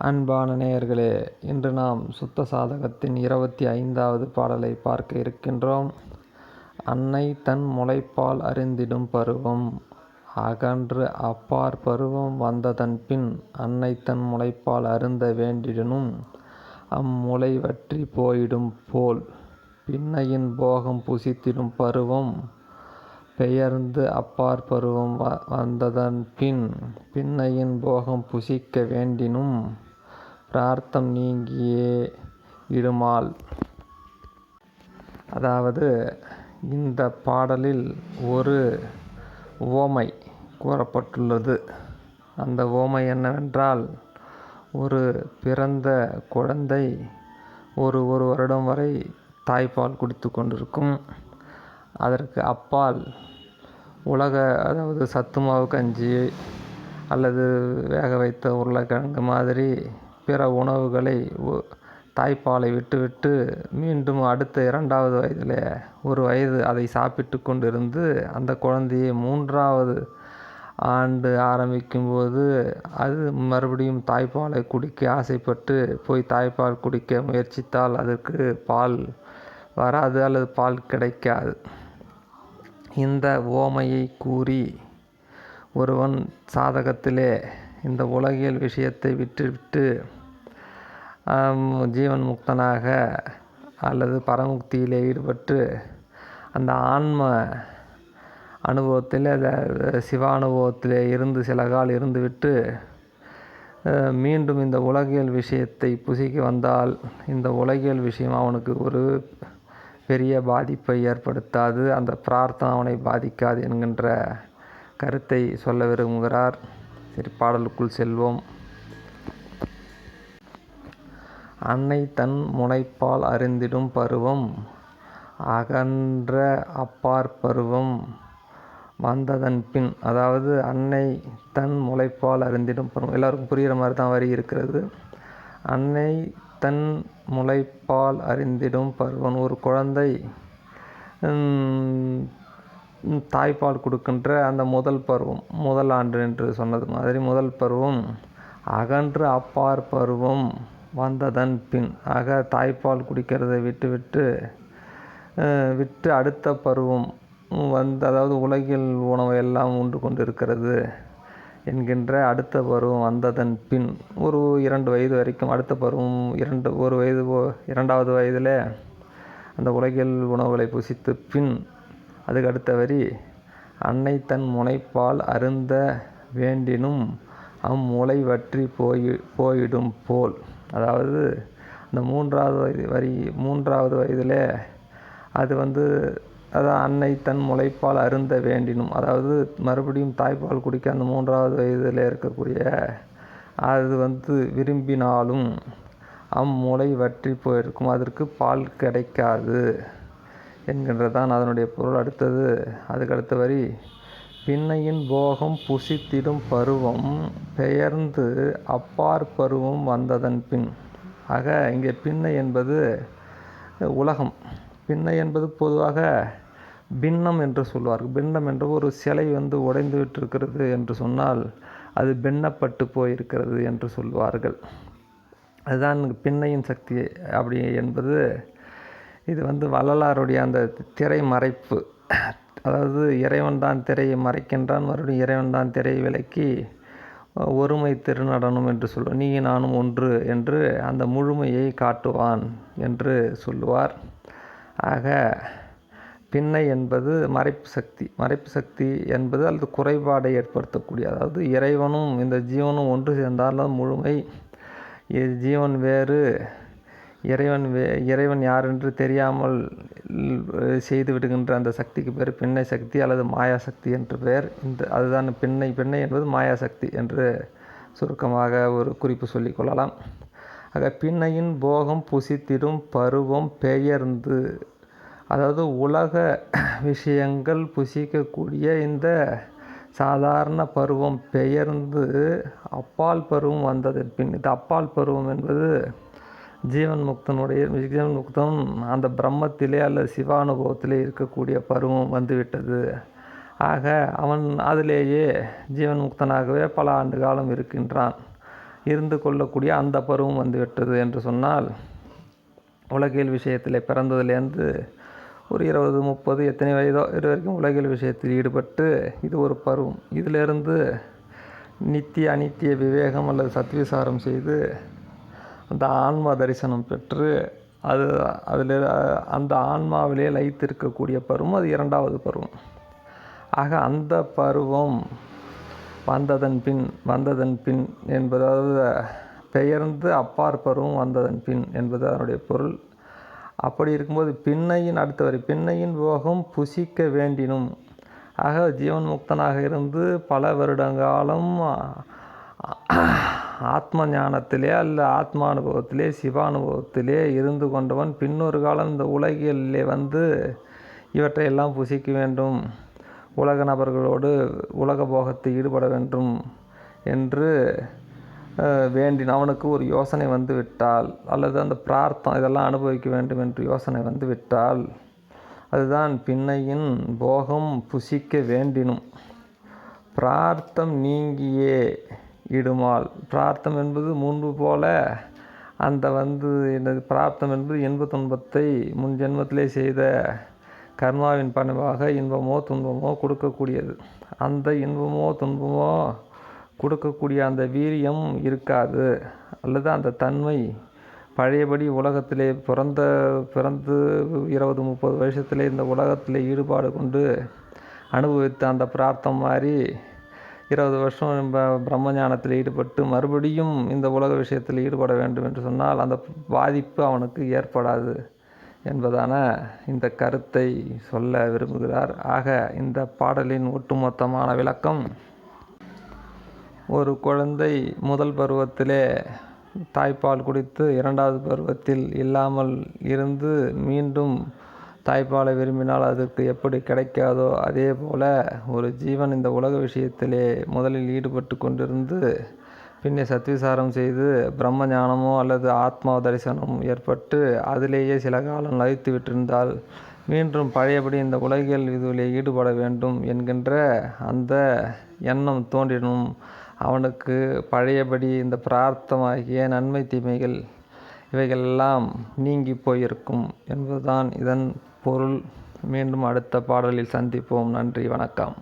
அன்பான நேயர்களே இன்று நாம் சுத்த சாதகத்தின் இருபத்தி ஐந்தாவது பாடலை பார்க்க இருக்கின்றோம். அன்னை தன் முளைப்பால் அருந்திடும் பருவம் அகன்று அப்பார் பருவம் வந்ததன் பின் அன்னை தன் முளைப்பால் அருந்த வேண்டிடினும் அம்முளை வற்றி போயிடும் போல் பின்னையின் போகம் புசித்திடும் பருவம் பெயர்ந்து அப்பார் பருவம் வந்ததன் பின் பின்னையின் போகம் புசிக்க வேண்டினும் பிரார்த்தம் நீங்கியே இடுமால். அதாவது இந்த பாடலில் ஒரு உவமை கூறப்பட்டுள்ளது. அந்த உவமை என்னவென்றால் ஒரு பிறந்த குழந்தை ஒரு ஒரு வருடம் வரை தாய்ப்பால் குடித்து கொண்டிருக்கும். அதற்கு அப்பால் உலக அதாவது சத்துமாவு கஞ்சி அல்லது வேக வைத்த உருளைக்கிழங்கு மாதிரி பிற உணவுகளை தாய்ப்பாலை விட்டுவிட்டு மீண்டும் அடுத்த இரண்டாவது வயதில் ஒரு வயது அதை சாப்பிட்டு கொண்டிருந்து அந்த குழந்தையை மூன்றாவது ஆண்டு ஆரம்பிக்கும்போது அது மறுபடியும் தாய்ப்பாலை குடிக்க ஆசைப்பட்டு போய் தாய்ப்பால் குடிக்க முயற்சித்தால் அதற்கு பால் வராது அல்லது பால் கிடைக்காது. இந்த ஓமையை கூறி ஒருவன் சாதகத்திலே இந்த உலகியல் விஷயத்தை விட்டுவிட்டு ஜீவன் முக்தனாக அல்லது பரமுக்தியிலே ஈடுபட்டு அந்த ஆன்ம அனுபவத்தில் சிவானுபவத்தில் இருந்து சில கால் இருந்துவிட்டு மீண்டும் இந்த உலகியல் விஷயத்தை புசிக்க வந்தால் இந்த உலகியல் விஷயம் அவனுக்கு ஒரு பெரிய பாதிப்பை ஏற்படுத்தாது அந்த பிரார்த்தனை அவனை பாதிக்காது என்கின்ற கருத்தை சொல்ல விரும்புகிறார். சரி பாடலுக்குள் செல்வோம். அன்னை தன் முனைப்பால் அறிந்திடும் பருவம் அகன்ற அப்பார் பருவம் வந்ததன்பின் அதாவது அன்னை தன் முளைப்பால் அறிந்திடும் பருவம். எல்லாருக்கும் புரிகிற மாதிரி தான் வரி இருக்கிறது. அன்னை தன் முளைப்பால் அறிந்திடும் பருவம். ஒரு குழந்தை தாய்ப்பால் கொடுக்கின்ற அந்த முதல் பருவம் முதல் ஆண்டு என்று சொன்னது மாதிரி முதல் பருவம் அகன்று அப்பார் பருவம் வந்ததன் பின் ஆக தாய்ப்பால் குடிக்கிறதை விட்டுவிட்டு விட்டு அடுத்த பருவம் வந்து அதாவது உலகில் உணவை எல்லாம் உண்டு கொண்டிருக்கிறது என்கின்ற அடுத்த பருவம் வந்ததன் பின் ஒரு இரண்டு வயது வரைக்கும் அடுத்த பருவம் இரண்டு ஒரு வயது இரண்டாவது வயதில் அந்த உலகில் உணவுகளை புசித்து பின் அதுக்கு அடுத்த வரி அன்னை தன் முனைப்பால் அருந்த வேண்டினும் அம்முளை வற்றி போய் போயிடும் போல். அதாவது அந்த மூன்றாவது வயது வரி மூன்றாவது வயதிலே அது வந்து அதான் அன்னை தன் முளைப்பால் அருந்த வேண்டினும் அதாவது மறுபடியும் தாய்ப்பால் குடிக்க அந்த மூன்றாவது வயதில் இருக்கக்கூடிய அது வந்து விரும்பினாலும் அம்முளை வற்றி போயிருக்கும் அதற்கு பால் கிடைக்காது என்கின்றதான் அதனுடைய பொருள். அடுத்தது அதுக்கு அடுத்த வரி பின்னையின் போகம் புசித்திடும் பருவம் பெயர்ந்து அப்பார் பருவம் வந்ததன் பின். ஆக இங்கே பின்னை என்பது உலகம். பின்னை என்பது பொதுவாக பின்னம் என்று சொல்வார்கள். பின்னம் என்ற ஒரு சிலை வந்து உடைந்து விட்டிருக்கிறது என்று சொன்னால் அது பின்னப்பட்டு போயிருக்கிறது என்று சொல்வார்கள். அதுதான் பின்னையின் சக்தி. அப்படி என்பது இது வந்து வள்ளலாருடைய அந்த திரை மறைப்பு அதாவது இறைவன் தான் திரையை மறைக்கின்றான் மறுபடியும் இறைவன் தான் திரையை விலக்கி ஒருமை திருநடனம் என்று சொல்லுவோம் நீ நானும் ஒன்று என்று அந்த முழுமையை காட்டுவான் என்று சொல்லுவார். ஆக பின்னை என்பது மறைப்பு சக்தி. மறைப்பு சக்தி என்பது அல்லது குறைபாடை ஏற்படுத்தக்கூடிய அதாவது இறைவனும் இந்த ஜீவனும் ஒன்று சேர்ந்தாலும் முழுமை. ஜீவன் வேறு இறைவன் வே இறைவன் யார் என்று தெரியாமல் செய்து விடுகின்ற அந்த சக்திக்கு பேர் பின்னை சக்தி அல்லது மாயா சக்தி என்று பெயர் இந்த அதுதான் பின்னை பின்னை என்பது மாயா சக்தி என்று சுருக்கமாக ஒரு குறிப்பு சொல்லிக் கொள்ளலாம். ஆக பின்னையின் போகம் புசித்திடும் பருவம் பெயர்ந்து அதாவது உலக விஷயங்கள் புசிக்கக்கூடிய இந்த சாதாரண பருவம் பெயர்ந்து அப்பால் பருவம் வந்ததன் பின் இது அப்பால் பருவம் என்பது ஜீவன் முக்தனுடைய ஜீவன் முக்தன் அந்த பிரம்மத்திலே அல்லது சிவானுபவத்திலே இருக்கக்கூடிய பருவம் வந்துவிட்டது. ஆக அவன் அதிலேயே ஜீவன் முக்தனாகவே பல ஆண்டு காலம் இருக்கின்றான். இருந்து கொள்ளக்கூடிய அந்த பருவம் வந்துவிட்டது என்று சொன்னால் உலகியல் விஷயத்தில் பிறந்ததுலேருந்து ஒரு இருபது முப்பது எத்தனை வயதோ இது வரைக்கும் உலகியல் விஷயத்தில் ஈடுபட்டு இது ஒரு பருவம். இதிலிருந்து நித்திய அனித்திய விவேகம் அல்லது சத்விசாரம் செய்து அந்த ஆன்மா தரிசனம் பெற்று அது அதில் அந்த ஆன்மாவிலே லயித்திருக்கக்கூடிய பருவம் அது இரண்டாவது பருவம். ஆக அந்த பருவம் வந்ததன் பின் வந்ததன் பின் என்பதாவது பெயர்ந்து அப்பார் பருவம் வந்ததன் பின் என்பது அதனுடைய பொருள். அப்படி இருக்கும்போது பின்னையின் அடுத்த வரை பின்னையின் போகம் புசிக்க வேண்டினும் ஆக ஜீவன் முக்தனாக இருந்து பல வருடங்காலம் ஆத்ம ஞானத்திலே அல்ல ஆத்மானுபவத்திலே சிவானுபவத்திலே இருந்து கொண்டவன். பின்னொரு காலம் இந்த உலகிலே வந்து இவற்றையெல்லாம் புசிக்க வேண்டும். உலக நபர்களோடு உலக போகத்தில் ஈடுபட வேண்டும் என்று வேண்டின் அவனுக்கு ஒரு யோசனை வந்து விட்டால் அல்லது அந்த பிரார்த்தம் இதெல்லாம் அனுபவிக்க வேண்டும் என்று யோசனை வந்து விட்டால் அதுதான் பின்னையின் போகம் புசிக்க வேண்டினும். பிரார்த்தம் நீங்கியே. இடுமால். பிரார்த்தம் என்பது முன்பு போல. அந்த வந்து என்னது பிரார்த்தம் என்பது இன்ப துன்பத்தை முன் ஜென்மத்திலே செய்த கர்மாவின் பணிவாக இன்பமோ துன்பமோ கொடுக்கக்கூடியது. அந்த இன்பமோ துன்பமோ கொடுக்கக்கூடிய அந்த வீரியம் இருக்காது. அல்லது அந்த தன்மை பழையபடி உலகத்திலே பிறந்த பிறந்து இருபது முப்பது வருஷத்திலே இந்த உலகத்திலே ஈடுபாடு கொண்டு அனுபவித்த அந்த பிரார்த்தம் மாதிரி இருபது வருஷம் பிரம்ம ஞானத்தில் ஈடுபட்டு மறுபடியும் இந்த உலக விஷயத்தில் ஈடுபட வேண்டும் என்று சொன்னால் அந்த பாதிப்பு அவனுக்கு ஏற்படாது என்பதான இந்த கருத்தை சொல்ல விரும்புகிறார். ஆக இந்த பாடலின் ஒட்டுமொத்தமான விளக்கம் ஒரு குழந்தை முதல் பருவத்திலே தாய்ப்பால் குடித்து இரண்டாவது பருவத்தில் இல்லாமல் இருந்து மீண்டும் தாய்ப்பாலை விரும்பினால் அதற்கு எப்படி கிடைக்காதோ அதே போல ஒரு ஜீவன் இந்த உலக விஷயத்திலே முதலில் ஈடுபட்டு கொண்டிருந்து பின்னே சத்விசாரம் செய்து பிரம்ம ஞானமோ அல்லது ஆத்மா தரிசனம் ஏற்பட்டு அதிலேயே சில காலம் லயித்து விட்டிருந்தால் மீண்டும் பழையபடி இந்த உலகியல் இதுவிலே ஈடுபட வேண்டும் என்கின்ற அந்த எண்ணம் தோன்றினும் அவனுக்கு பழையபடி இந்த பிரார்த்தமாகிய நன்மை தீமைகள் இவைகளெல்லாம் நீங்கி போயிருக்கும் என்பதுதான் இதன் பொருள் மீண்டும் அடுத்த பாடலில் சந்திப்போம். நன்றி வணக்கம்.